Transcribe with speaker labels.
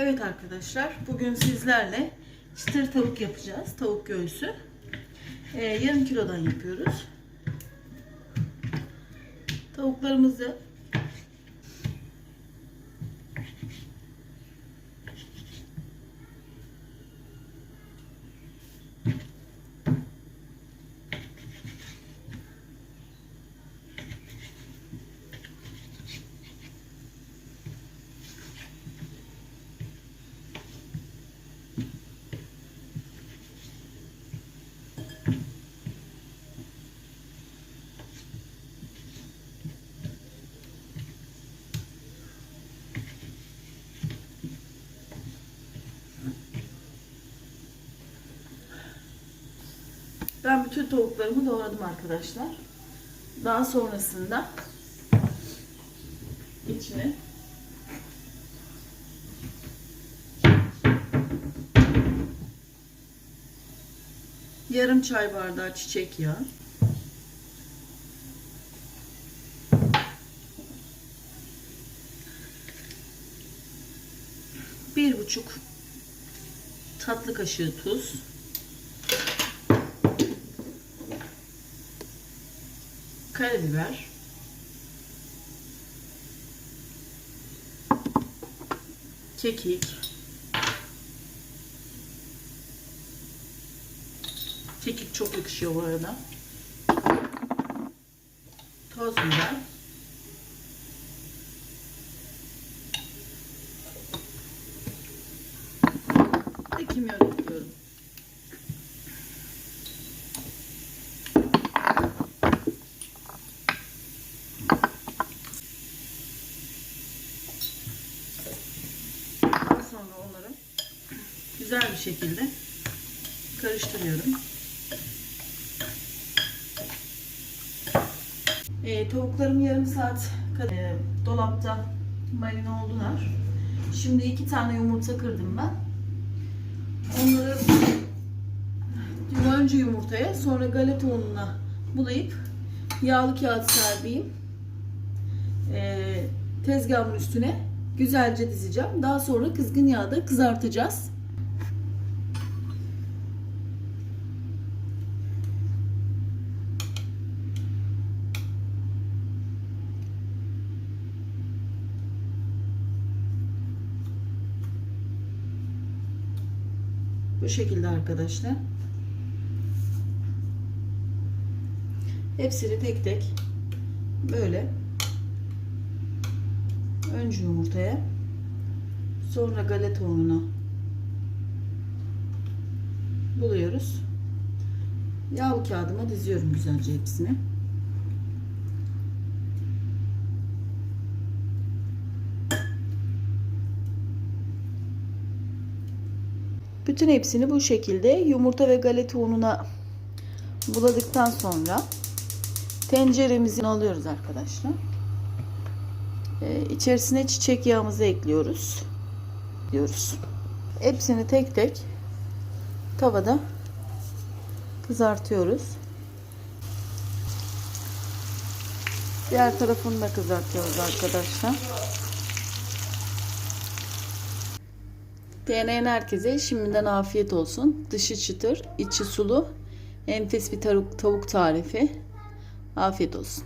Speaker 1: Evet arkadaşlar, bugün sizlerle çıtır tavuk yapacağız. Tavuk göğsü. Ee, yarım kilodan yapıyoruz. Tavuklarımızı ben bütün tavuklarımı doğradım arkadaşlar. Daha sonrasında içine yarım çay bardağı çiçek yağı bir buçuk tatlı kaşığı tuz karabiber. Kekik. Kekik çok yakışıyor bu arada. Toz biber. Ve kimyon ekliyorum Daha sonra onları güzel bir şekilde karıştırıyorum. Ee, tavuklarım yarım saat e, dolapta marine oldular. Şimdi iki tane yumurta kırdım ben. Onları önce yumurtaya sonra galeta ununa bulayıp yağlı kağıt serpeyim. Ee, tezgahın üstüne güzelce dizeceğim. Daha sonra kızgın yağda kızartacağız. Bu şekilde arkadaşlar. Hepsini tek tek böyle önce yumurtaya sonra galeta ununa buluyoruz. Yağlı kağıdıma diziyorum güzelce hepsini. Bütün hepsini bu şekilde yumurta ve galeta ununa buladıktan sonra tenceremizi alıyoruz arkadaşlar. Ee, içerisine çiçek yağımızı ekliyoruz. Diyoruz. Hepsini tek tek tavada kızartıyoruz. Diğer tarafını da kızartıyoruz arkadaşlar. Deneyen herkese şimdiden afiyet olsun. Dışı çıtır, içi sulu. Enfes bir tavuk tarifi. Afiyet olsun.